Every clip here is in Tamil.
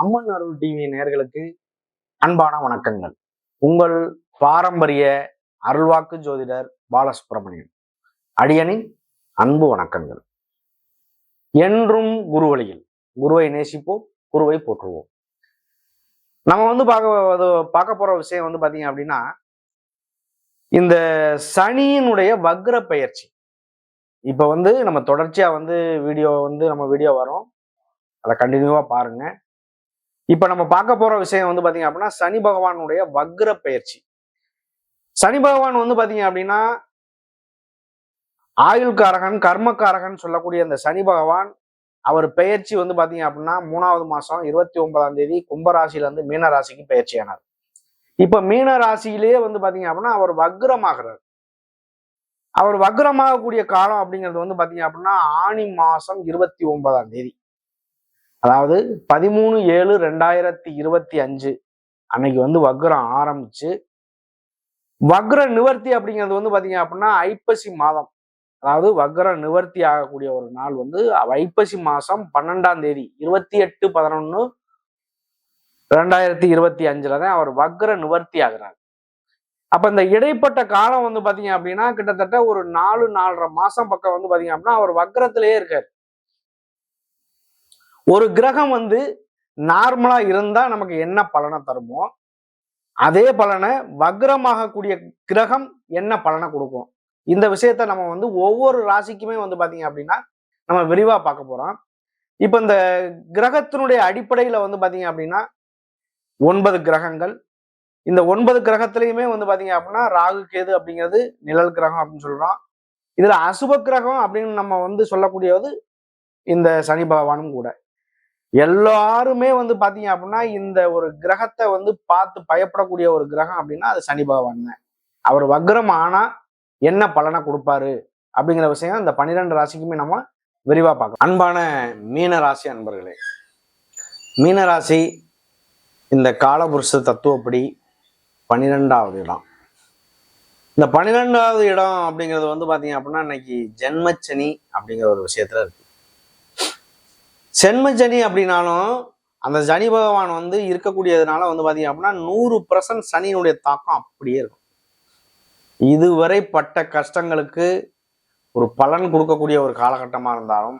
அம்மன் அருள் டிவி நேர்களுக்கு அன்பான வணக்கங்கள். உங்கள் பாரம்பரிய அருள்வாக்கு ஜோதிடர் பாலசுப்ரமணியன். அடியனின் அன்பு வணக்கங்கள். என்றும் குரு வழியில் குருவை நேசிப்போம் குருவை போற்றுவோம். நம்ம வந்து பார்க்க அது பார்க்க போற விஷயம் வந்து பாத்தீங்க அப்படின்னா இந்த சனியினுடைய வக்ர பயிற்சி. இப்ப வந்து நம்ம தொடர்ச்சியா வந்து வீடியோ வந்து நம்ம வீடியோ வரும் அதை கண்டினியூவா பாருங்க. இப்ப நம்ம பார்க்க போற விஷயம் வந்து பாத்தீங்க அப்படின்னா சனி பகவானுடைய வக்ர பயிற்சி. சனி பகவான் வந்து பாத்தீங்க அப்படின்னா ஆயுள்காரகன் கர்மக்காரகன் சொல்லக்கூடிய அந்த சனி பகவான் அவர் பெயர்ச்சி வந்து பாத்தீங்க அப்படின்னா மூணாவது மாசம் இருபத்தி ஒன்பதாம் தேதி கும்பராசில இருந்து மீன ராசிக்கு பெயர்ச்சி ஆனார் இப்ப மீன ராசியிலேயே வந்து பாத்தீங்க அப்படின்னா அவர் வக்ரமாகிறார். அவர் வக்ரமாகக்கூடிய காலம் அப்படிங்கிறது வந்து பாத்தீங்க அப்படின்னா ஆணி மாசம் இருபத்தி ஒன்பதாம் தேதி. அதாவது பதிமூணு ஏழு ரெண்டாயிரத்தி இருபத்தி அஞ்சு அன்னைக்கு வந்து வக்ரம் ஆரம்பிச்சு வக்ர நிவர்த்தி அப்படிங்கிறது வந்து பாத்தீங்க அப்படின்னா ஐப்பசி மாதம். அதாவது வக்ர நிவர்த்தி ஆகக்கூடிய ஒரு நாள் வந்து ஐப்பசி மாதம் பன்னெண்டாம் தேதி இருபத்தி எட்டு பதினொன்னு ரெண்டாயிரத்தி இருபத்தி அஞ்சுல தான் அவர் வக்ர நிவர்த்தி ஆகிறார். அப்ப இந்த இடைப்பட்ட காலம் வந்து பாத்தீங்க அப்படின்னா கிட்டத்தட்ட ஒரு நாலு நாலரை மாசம் பக்கம் வந்து பாத்தீங்க அப்படின்னா அவர் வக்ரத்திலேயே இருக்காரு. ஒரு கிரகம் வந்து நார்மலா இருந்தால் நமக்கு என்ன பலனை தருமோ அதே பலனை வக்ரமாகக்கூடிய கிரகம் என்ன பலனை கொடுக்கும்? இந்த விஷயத்த நம்ம வந்து ஒவ்வொரு ராசிக்குமே வந்து பாத்தீங்க அப்படின்னா நம்ம விரிவா பார்க்க போறோம். இப்ப இந்த கிரகத்தினுடைய அடிப்படையில வந்து பாத்தீங்க அப்படின்னா ஒன்பது கிரகங்கள். இந்த ஒன்பது கிரகத்திலையுமே வந்து பாத்தீங்க அப்படின்னா ராகு கேது அப்படிங்கிறது நிழல் கிரகம் அப்படின்னு சொல்கிறோம் இதுல அசுப கிரகம் அப்படின்னு நம்ம வந்து சொல்லக்கூடியது இந்த சனி பகவானும் கூட. எல்லாருமே வந்து பாத்தீங்க அப்படின்னா இந்த ஒரு கிரகத்தை வந்து பார்த்து பயப்படக்கூடிய ஒரு கிரகம் அப்படின்னா அது சனி பகவான் தான். அவர் வக்ரம் ஆனா என்ன பலனை கொடுப்பாரு அப்படிங்கிற விஷயம் இந்த பன்னிரெண்டு ராசிக்குமே நம்ம விரிவாக பார்க்கலாம் அன்பான மீன ராசி அன்பர்களே மீன ராசி இந்த காலபுருஷ தத்துவப்படி பன்னிரெண்டாவது இடம். இந்த பன்னிரெண்டாவது இடம் அப்படிங்கிறது வந்து பார்த்தீங்க அப்படின்னா இன்னைக்கு ஜென்மச்சனி அப்படிங்கிற ஒரு விஷயத்துல இருக்கு. சென்ம ஜனி அப்படின்னாலும் அந்த சனி பகவான் வந்து இருக்கக்கூடியதுனால வந்து பாத்தீங்க அப்படின்னா நூறு பர்சன்ட் சனியினுடைய தாக்கம் அப்படியே இருக்கும். இதுவரை பட்ட கஷ்டங்களுக்கு ஒரு பலன் கொடுக்கக்கூடிய ஒரு காலகட்டமா இருந்தாலும்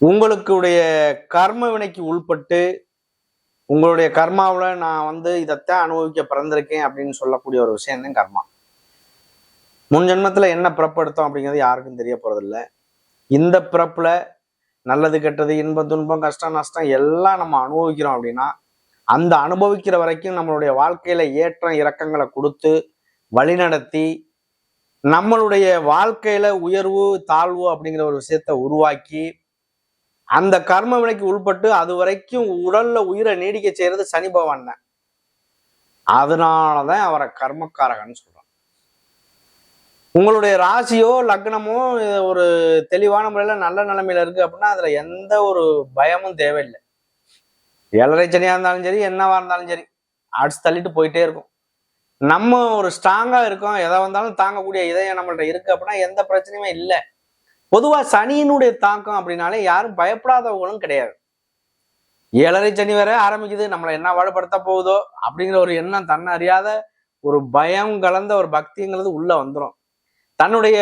உங்களுடைய கர்ம வினைக்கு உள்பட்டு உங்களுடைய கர்மாவில் நான் வந்து இதைத்தான் அனுபவிக்க பிறந்திருக்கேன் அப்படின்னு சொல்லக்கூடிய ஒரு விஷயம் தான் கர்மா. முன் ஜென்மத்தில் என்ன பிறப்பு எடுத்தோம் அப்படிங்கிறது யாருக்கும் தெரிய போகிறதில்ல இந்த பிறப்பில் நல்லது கெட்டது இன்பம் துன்பம் கஷ்டம் நஷ்டம் எல்லாம் நம்ம அனுபவிக்கிறோம் அப்படின்னா அந்த அனுபவிக்கிற வரைக்கும் நம்மளுடைய வாழ்க்கையில ஏற்றம் இறக்கங்களை கொடுத்து வழிநடத்தி நம்மளுடைய வாழ்க்கையில உயர்வு தாழ்வு அப்படிங்கிற ஒரு விஷயத்த உருவாக்கி அந்த கர்ம வினைக்கு உள்பட்டு அது வரைக்கும் உடல்ல உயிரை நீடிக்க செய்யறது சனி பகவான் தான். அதனாலதான் அவரை கர்மக்காரகன்னு சொல்றோம். உங்களுடைய ராசியோ லக்னமோ ஒரு தெளிவான முறையில் நல்ல நிலைமையில இருக்கு அப்படின்னா அதில் எந்த ஒரு பயமும் தேவையில்லை. ஏழரை சனியாக இருந்தாலும் சரி என்னவா இருந்தாலும் சரி அடிச்சு தள்ளிட்டு போயிட்டே இருக்கும். நம்ம ஒரு ஸ்ட்ராங்காக இருக்கோம் எதை வந்தாலும் தாங்கக்கூடிய இதயம் நம்மள்ட்ட இருக்கு அப்படின்னா எந்த பிரச்சனையுமே இல்லை. பொதுவாக சனியினுடைய தாக்கம் அப்படின்னாலே யாரும் பயப்படாதவங்களும் கிடையாது. ஏழரை சனி வேற ஆரம்பிக்குது நம்மளை என்ன வலுப்படுத்த போகுதோ அப்படிங்கிற ஒரு எண்ணம் தன்னை அறியாத ஒரு பயம் கலந்த ஒரு பக்திங்கிறது உள்ள வந்துடும் தன்னுடைய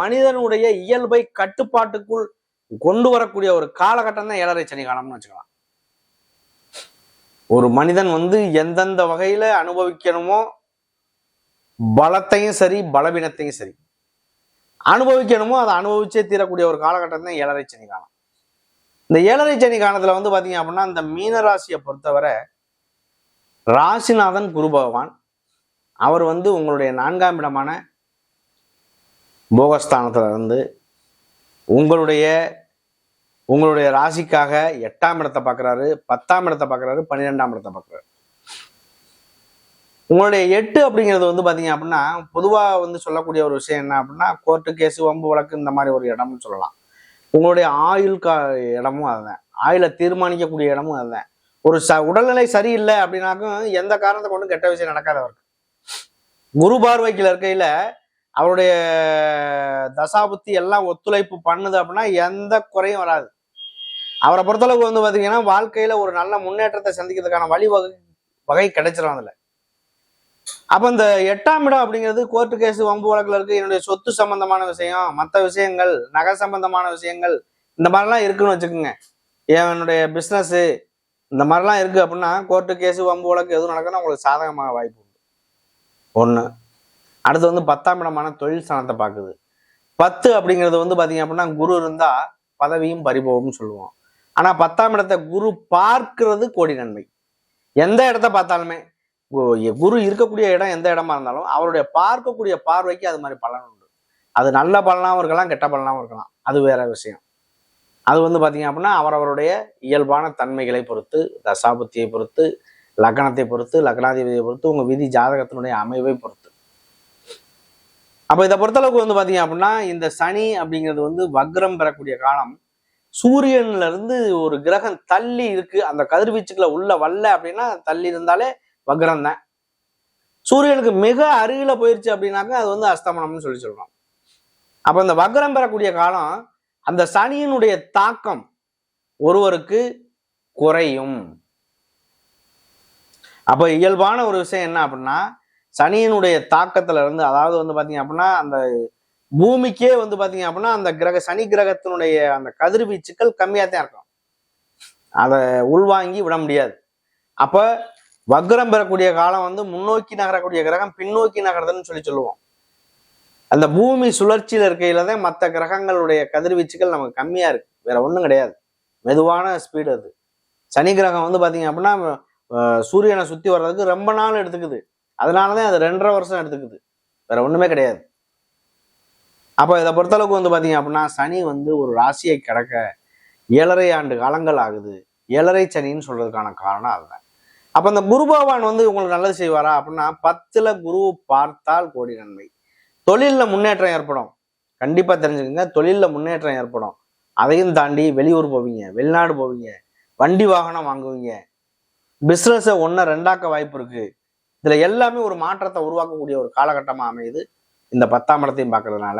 மனிதனுடைய இயல்பை கட்டுப்பாட்டுக்குள் கொண்டு வரக்கூடிய ஒரு காலகட்டம் தான் ஏழரை சனி காலம்னு வச்சுக்கலாம். ஒரு மனிதன் வந்து எந்தெந்த வகையில அனுபவிக்கணுமோ பலத்தையும் சரி பலவீனத்தையும் சரி அனுபவிக்கணுமோ அதை அனுபவிச்சே தீரக்கூடிய ஒரு காலகட்டம் தான் ஏழரை சனி காலம். இந்த ஏழரை சனி காலத்துல வந்து பாத்தீங்க அப்படின்னா இந்த மீன ராசியை பொறுத்தவரை ராசிநாதன் குரு பகவான் அவர் வந்து உங்களுடைய நான்காம் இடமான போகஸ்தானத்துல இருந்து உங்களுடைய உங்களுடைய ராசிக்காக எட்டாம் இடத்தை பார்க்குறாரு பத்தாம் இடத்தை பார்க்குறாரு பன்னிரெண்டாம் இடத்தை பார்க்குறாரு. உங்களுடைய எட்டு அப்படிங்கிறது வந்து பார்த்தீங்க அப்படின்னா பொதுவாக வந்து சொல்லக்கூடிய ஒரு விஷயம் என்ன அப்படின்னா கோர்ட்டு கேஸு வம்பு வழக்கு இந்த மாதிரி ஒரு இடம்னு சொல்லலாம். உங்களுடைய ஆயுள் கா இடமும் அதுதான். ஆயுளை தீர்மானிக்கக்கூடிய இடமும் அதுதான். ஒரு ச உடல்நிலை சரியில்லை அப்படின்னாக்கும் எந்த காரணத்தை கொண்டும் கெட்ட விஷயம் நடக்காத குரு பார்வைக்கில் இருக்கையில் அவருடைய தசாபுத்தி எல்லாம் ஒத்துழைப்பு பண்ணுது அப்படின்னா எந்த குறையும் வராது. அவரை பொறுத்தளவுக்கு வந்து பார்த்தீங்கன்னா வாழ்க்கையில ஒரு நல்ல முன்னேற்றத்தை சந்திக்கிறதுக்கான வழி வகை வகை கிடைச்சிரும் அப்போ இந்த எட்டாம் இடம் அப்படிங்கிறது கோர்ட்டு கேஸ் வம்பு வழக்கில் இருக்கு. என்னுடைய சொத்து சம்பந்தமான விஷயம் மற்ற விஷயங்கள் நகை சம்பந்தமான விஷயங்கள் இந்த மாதிரிலாம் இருக்குன்னு வச்சுக்கோங்க. என்னுடைய பிஸ்னஸ்ஸு இந்த மாதிரிலாம் இருக்குது அப்படின்னா கோர்ட்டு கேஸு வம்பு வழக்கு எதுவும் நடக்குன்னா உங்களுக்கு சாதகமாக வாய்ப்பு உண்டு. ஒன்று அடுத்து வந்து பத்தாம் இடமான தொழில் ஸ்தானத்தை பார்க்குது. பத்து அப்படிங்கிறது வந்து பார்த்தீங்க அப்படின்னா குரு இருந்தால் பதவியும் பறிபோகும்னு சொல்லுவோம். ஆனால் பத்தாம் இடத்தை குரு பார்க்கிறது கோடி நன்மை எந்த இடத்த பார்த்தாலுமே குரு இருக்கக்கூடிய இடம் எந்த இடமா இருந்தாலும் அவருடைய பார்க்கக்கூடிய பார்வைக்கு அது மாதிரி பலன் உண்டு. அது நல்ல பலனாகவும் இருக்கலாம் கெட்ட பலனாகவும் இருக்கலாம். அது வேற விஷயம். அது வந்து பார்த்தீங்க அப்படின்னா அவரவருடைய இயல்பான தன்மைகளை பொறுத்து தசாபுத்தியை பொறுத்து லக்னத்தை பொறுத்து லக்னாதிபதியை பொறுத்து உங்கள் விதி ஜாதகத்தினுடைய அமைவை பொறுத்து. அப்போ இதை பொறுத்தளவுக்கு வந்து பார்த்தீங்க அப்படின்னா இந்த சனி அப்படிங்கிறது வந்து வக்ரம் பெறக்கூடிய காலம். சூரியன்ல இருந்து ஒரு கிரகம் தள்ளி இருக்கு. அந்த கதிர்வீச்சுக்குள்ள உள்ள வரல அப்படின்னா தள்ளி இருந்தாலே வக்ரம் தான். சூரியனுக்கு மிக அருகில போயிருச்சு அப்படின்னாக்கா அது வந்து அஸ்தமனம்னு சொல்லி சொல்றோம். அப்ப இந்த வக்ரம் பெறக்கூடிய காலம் அந்த சனியினுடைய தாக்கம் ஒருவருக்கு குறையும். அப்ப இயல்பான ஒரு விஷயம் என்ன அப்படின்னா சனியினுடைய தாக்கத்துல இருந்து அதாவது வந்து பாத்தீங்க அப்படின்னா அந்த பூமிக்கே வந்து பாத்தீங்க அப்படின்னா அந்த கிரக சனி கிரகத்தினுடைய அந்த கதிர்வீச்சுக்கள் கம்மியாக தான் இருக்கும். அதை உள்வாங்கி விட முடியாது. அப்ப வக்ரம் பெறக்கூடிய காலம் வந்து முன்னோக்கி நகரக்கூடிய கிரகம் பின்னோக்கி நகரதுன்னு சொல்லி சொல்லுவோம். அந்த பூமி சுழற்சியில இருக்கையில தான் மற்ற கிரகங்களுடைய கதிர்வீச்சுகள் நமக்கு கம்மியா இருக்கு. வேற ஒன்றும் கிடையாது. மெதுவான ஸ்பீடு அது. சனி கிரகம் வந்து பாத்தீங்க அப்படின்னா சூரியனை சுத்தி வர்றதுக்கு ரொம்ப நாள் எடுத்துக்குது. அதனாலதான் அது ரெண்டரை வருஷம் எடுத்துக்குது. வேற ஒண்ணுமே கிடையாது. அப்போ இதை பொறுத்தளவுக்கு வந்து பாத்தீங்க அப்படின்னா சனி வந்து ஒரு ராசியை கிடக்க ஏழரை ஆண்டு காலங்கள் ஆகுது. ஏழரை சனின்னு சொல்றதுக்கான காரணம் அதுதான். அப்ப அந்த குரு பகவான் வந்து உங்களுக்கு நல்லது செய்வாரா அப்படின்னா பத்துல குரு பார்த்தால் கோடி நன்மை. தொழிலில் முன்னேற்றம் ஏற்படும். கண்டிப்பா தெரிஞ்சுக்கங்க தொழிலில் முன்னேற்றம் ஏற்படும். அதையும் தாண்டி வெளியூர் போவீங்க வெளிநாடு போவீங்க வண்டி வாகனம் வாங்குவீங்க. பிஸ்னஸை ஒன்றை ரெண்டாக்க வாய்ப்பு இருக்கு. இதுல எல்லாமே ஒரு மாற்றத்தை உருவாக்கக்கூடிய ஒரு காலகட்டமாக அமையுது. இந்த பத்தாம் இடத்தையும் பார்க்கறதுனால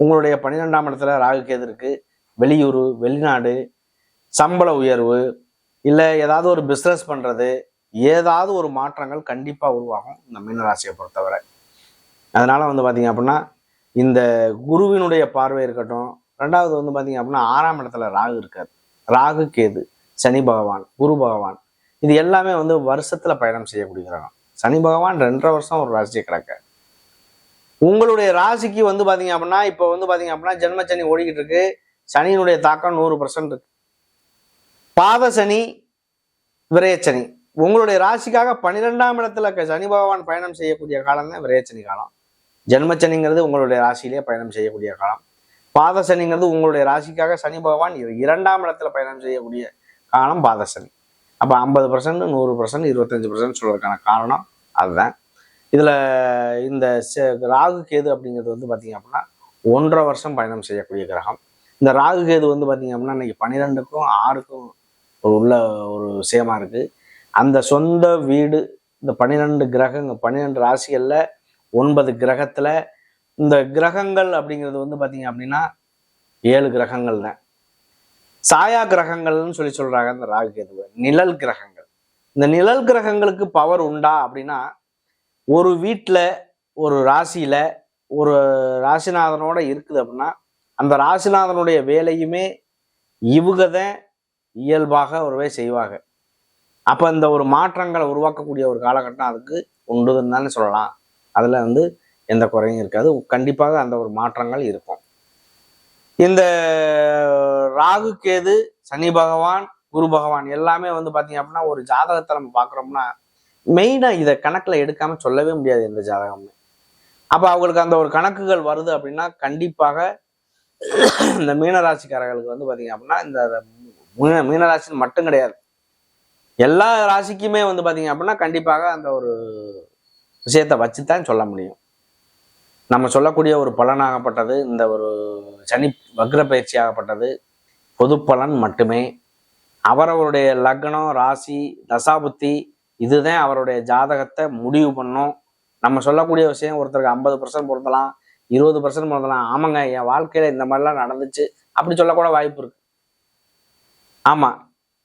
உங்களுடைய பன்னிரெண்டாம் இடத்துல ராகு கேது இருக்கு. வெளியூர் வெளிநாடு சம்பள உயர்வு இல்லை ஏதாவது ஒரு பிஸ்னஸ் பண்ணுறது ஏதாவது ஒரு மாற்றங்கள் கண்டிப்பாக உருவாகும் இந்த மீனராசியை பொறுத்தவரை. அதனால் வந்து பார்த்திங்க அப்படின்னா இந்த குருவினுடைய பார்வை இருக்கட்டும் ரெண்டாவது வந்து பார்த்தீங்க அப்படின்னா ஆறாம் இடத்துல ராகு இருக்காது ராகு கேது சனி பகவான் குரு பகவான் இது எல்லாமே வந்து வருஷத்தில் பயணம் செய்யக்கூடிய கிரகம் சனி பகவான் ரெண்டரை வருஷம் ஒரு ராசியை கிடக்க உங்களுடைய ராசிக்கு வந்து பார்த்தீங்க அப்படின்னா இப்போ வந்து பார்த்தீங்க அப்படின்னா ஜென்ம சனி ஓடிக்கிட்டு இருக்கு. சனியினுடைய தாக்கம் நூறு பர்சன்ட் இருக்கு. பாத சனி விரயச்சனி உங்களுடைய ராசிக்காக பன்னிரெண்டாம் இடத்துல க- சனி பகவான் பயணம் செய்யக்கூடிய காலம் தான் விரயச்சனி காலம். ஜென்மச்சனிங்கிறது உங்களுடைய ராசியிலே பயணம் செய்யக்கூடிய காலம். பாதசனிங்கிறது உங்களுடைய ராசிக்காக சனி பகவான் இரண்டாம் இடத்துல பயணம் செய்யக்கூடிய காலம் பாதசனி அப்போ ஐம்பது பர்சன்ட் நூறு பர்சன்ட் இருபத்தஞ்சி பர்சன்ட் சொல்கிறதுக்கான காரணம் அதுதான். இதில் இந்த ராகு கேது அப்படிங்கிறது வந்து பார்த்திங்க அப்படின்னா ஒன்றரை வருஷம் பயணம் செய்யக்கூடிய கிரகம். இந்த ராகு கேது வந்து பார்த்தீங்க அப்படின்னா இன்னைக்கு பன்னிரெண்டுக்கும் ஆறுக்கும் ஒரு உள்ள ஒரு விஷயமா இருக்குது அந்த சொந்த வீடு இந்த பன்னிரெண்டு கிரகங்க பன்னிரெண்டு ராசிகளில் ஒன்பது கிரகத்தில் இந்த கிரகங்கள் அப்படிங்கிறது வந்து பார்த்திங்க அப்படின்னா ஏழு கிரகங்கள் தான் சாயா கிரகங்கள்னு சொல்லி சொல்றாங்க இந்த ராகு கேதுவை. நிழல் கிரகங்கள். இந்த நிழல் கிரகங்களுக்கு பவர் உண்டா அப்படின்னா ஒரு வீட்டில் ஒரு ராசியில ஒரு ராசிநாதனோட இருக்குது அப்படின்னா அந்த ராசிநாதனுடைய வேலையுமே இவங்க தான் இயல்பாக ஒருவே செய்வாங்க. அப்போ இந்த ஒரு மாற்றங்களை உருவாக்கக்கூடிய ஒரு காலகட்டம் அதுக்கு உண்டுதுன்னு தானே சொல்லலாம். அதில் வந்து எந்த குறையும் இருக்காது. கண்டிப்பாக அந்த ஒரு மாற்றங்கள் இருக்கும். இந்த ராகு கேது சனி பகவான் குரு பகவான் எல்லாமே வந்து பார்த்தீங்க அப்படின்னா ஒரு ஜாதகத்தை நம்ம பார்க்குறோம்னா மெயினாக இதை கணக்கில் எடுக்காமல் சொல்லவே முடியாது எந்த ஜாதகம்னு அப்போ அவங்களுக்கு அந்த ஒரு கணக்குகள் வருது அப்படின்னா கண்டிப்பாக இந்த மீனராசிக்காரர்களுக்கு வந்து பார்த்தீங்க அப்படின்னா இந்த மீன மீனராசின்னு மட்டும் கிடையாது. எல்லா ராசிக்குமே வந்து பார்த்தீங்க அப்படின்னா கண்டிப்பாக அந்த ஒரு விஷயத்தை வச்சு தான் சொல்ல முடியும். நம்ம சொல்லக்கூடிய ஒரு பலனாகப்பட்டது இந்த ஒரு சனி வக்ர பயிற்சியாகப்பட்டது பொது பலன் மட்டுமே. அவரவருடைய லக்னம் ராசி தசாபுத்தி இதுதான் அவருடைய ஜாதகத்தை முடிவு பண்ணும். நம்ம சொல்லக்கூடிய விஷயம் ஒருத்தருக்கு ஐம்பது பர்சன்ட் பொருந்தலாம் இருபது பர்சன்ட் பொருந்தலாம். ஆமாங்க என் வாழ்க்கையில இந்த மாதிரிலாம் நடந்துச்சு அப்படி சொல்லக்கூட வாய்ப்பு இருக்கு. ஆமா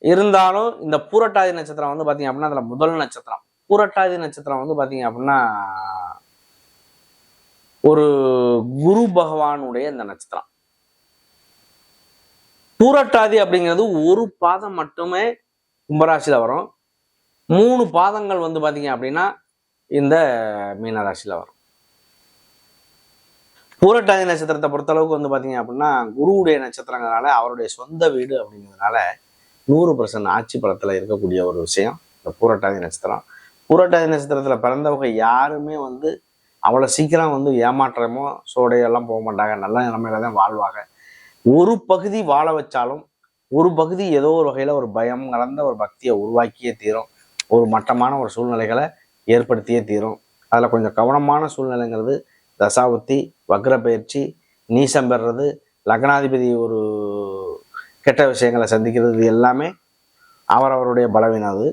இருந்தாலும் இந்த பூரட்டாதி நட்சத்திரம் வந்து பார்த்தீங்க அப்படின்னா அதில் முதல் நட்சத்திரம். பூரட்டாதி நட்சத்திரம் வந்து பார்த்தீங்க அப்படின்னா ஒரு குரு பகவானுடைய இந்த நட்சத்திரம். பூரட்டாதி அப்படிங்கிறது ஒரு பாதம் மட்டுமே கும்பராசியில வரும். மூணு பாதங்கள் வந்து பார்த்தீங்க அப்படின்னா இந்த மீனராசியில வரும். பூரட்டாதி நட்சத்திரத்தை பொறுத்தளவுக்கு வந்து பார்த்தீங்க அப்படின்னா குருவுடைய நட்சத்திரங்கிறனால அவருடைய சொந்த வீடு அப்படிங்கிறதுனால நூறு பர்சன்ட் ஆட்சி படத்தில் இருக்கக்கூடிய ஒரு விஷயம் இந்த பூரட்டாதி நட்சத்திரம். பூரட்டாதி நட்சத்திரத்தில் பிறந்தவங்க யாருமே வந்து அவ்வளோ சீக்கிரம் வந்து ஏமாற்றமோ சோடையெல்லாம் போக மாட்டாங்க. நல்ல நிலைமையில தான் வாழ்வாங்க. ஒரு பகுதி வாழ வச்சாலும் ஒரு பகுதி ஏதோ ஒரு வகையில் ஒரு பயம் கலந்த ஒரு பக்தியை உருவாக்கியே தீரும். ஒரு மட்டமான ஒரு சூழ்நிலைகளை ஏற்படுத்தியே தீரும். அதில் கொஞ்சம் கவனமான சூழ்நிலைங்கிறது தசாபுத்தி வக்ர பயிற்சி நீசம் பெறுறது லக்னாதிபதி ஒரு கெட்ட விஷயங்களை சந்திக்கிறது எல்லாமே அவரவருடைய பலவீனம் அது.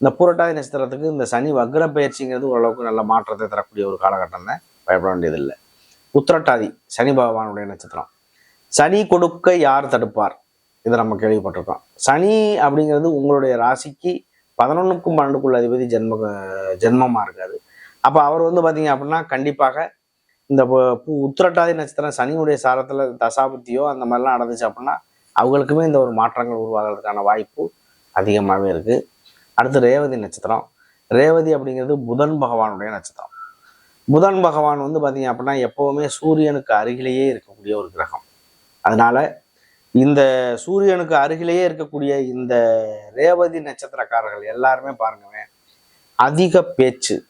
இந்த புரட்டாதி நட்சத்திரத்துக்கு இந்த சனி வக்ர பயிற்சிங்கிறது ஓரளவுக்கு நல்ல மாற்றத்தை தரக்கூடிய ஒரு காலகட்டம் தான். பயப்பட வேண்டியதில்லை. உத்திரட்டாதி சனி பகவானுடைய நட்சத்திரம். சனி கொடுக்க யார் தடுப்பார்? இதை நம்ம கேள்விப்பட்டிருக்கோம். சனி அப்படிங்கிறது உங்களுடைய ராசிக்கு பதினொன்றுக்கும் பன்னெண்டுக்குள்ள அதிபதி ஜென்ம ஜென்மமாக இருக்காது அப்போ அவர் வந்து பார்த்தீங்க அப்படின்னா கண்டிப்பாக இந்த பு- உத்திரட்டாதி நட்சத்திரம் சனியுடைய சாரத்தில் தசாபுத்தியோ அந்த மாதிரிலாம் நடந்துச்சு அப்படின்னா அவங்களுக்குமே இந்த ஒரு மாற்றங்கள் உருவாகிறதுக்கான வாய்ப்பு அதிகமாகவே இருக்குது அடுத்து ரேவதி நட்சத்திரம். ரேவதி அப்படிங்கிறது புதன் பகவானுடைய நட்சத்திரம். புதன் பகவான் வந்து பார்த்தீங்க அப்படின்னா எப்போவுமே சூரியனுக்கு அருகிலேயே இருக்கக்கூடிய ஒரு கிரகம். அதனால இந்த சூரியனுக்கு அருகிலேயே இருக்கக்கூடிய இந்த ரேவதி நட்சத்திரக்காரர்கள் எல்லாருமே பாருங்கவே அதிக பேச்சு.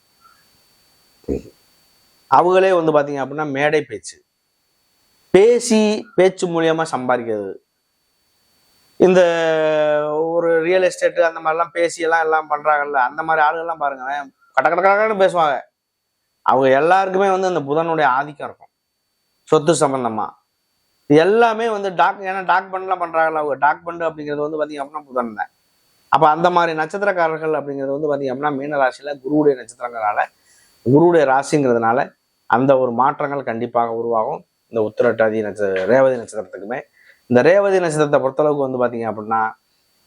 அவங்களே வந்து பார்த்தீங்க அப்படின்னா மேடை பேச்சு. பேசி பேச்சு மூலியமாக சம்பாதிக்கிறது. இந்த ஒரு ரியல் எஸ்டேட்டு அந்த மாதிரிலாம் பேசி எல்லாம் எல்லாம் பண்ணுறாங்கல்ல அந்த மாதிரி ஆளுகள்லாம் பாருங்க கட கட கடன்னு பேசுவாங்க. அவங்க எல்லாருக்குமே வந்து அந்த புதனுடைய ஆதிக்கம் இருக்கும். சொத்து சம்பந்தமா. எல்லாமே வந்து டாக் ஏன்னா டாக் பண்ணலாம் பண்ணுறாங்கல்ல அவங்க டாக் பண்ணு அப்படிங்கிறது வந்து பார்த்தீங்க அப்படின்னா புதன் தான். அப்போ அந்த மாதிரி நட்சத்திரக்காரர்கள் அப்படிங்கிறது வந்து பார்த்தீங்க அப்படின்னா மீன ராசியில் குருவுடைய நட்சத்திரங்கிறனால குருவுடைய ராசிங்கிறதுனால அந்த ஒரு மாற்றங்கள் கண்டிப்பாக உருவாகும். இந்த உத்திரட்டாதி நட்ச ரேவதி நட்சத்திரத்துக்குமே இந்த ரேவதி நட்சத்திரத்தை பொறுத்தளவுக்கு வந்து பார்த்தீங்க அப்படின்னா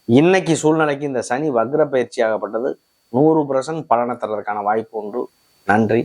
இன்னைக்கு சூழ்நிலைக்கு இந்த சனி வக்ர பயிற்சி ஆகப்பட்டது நூறு பர்சன்ட் பலனை தர்றதுக்கான வாய்ப்பு உண்டு. நன்றி.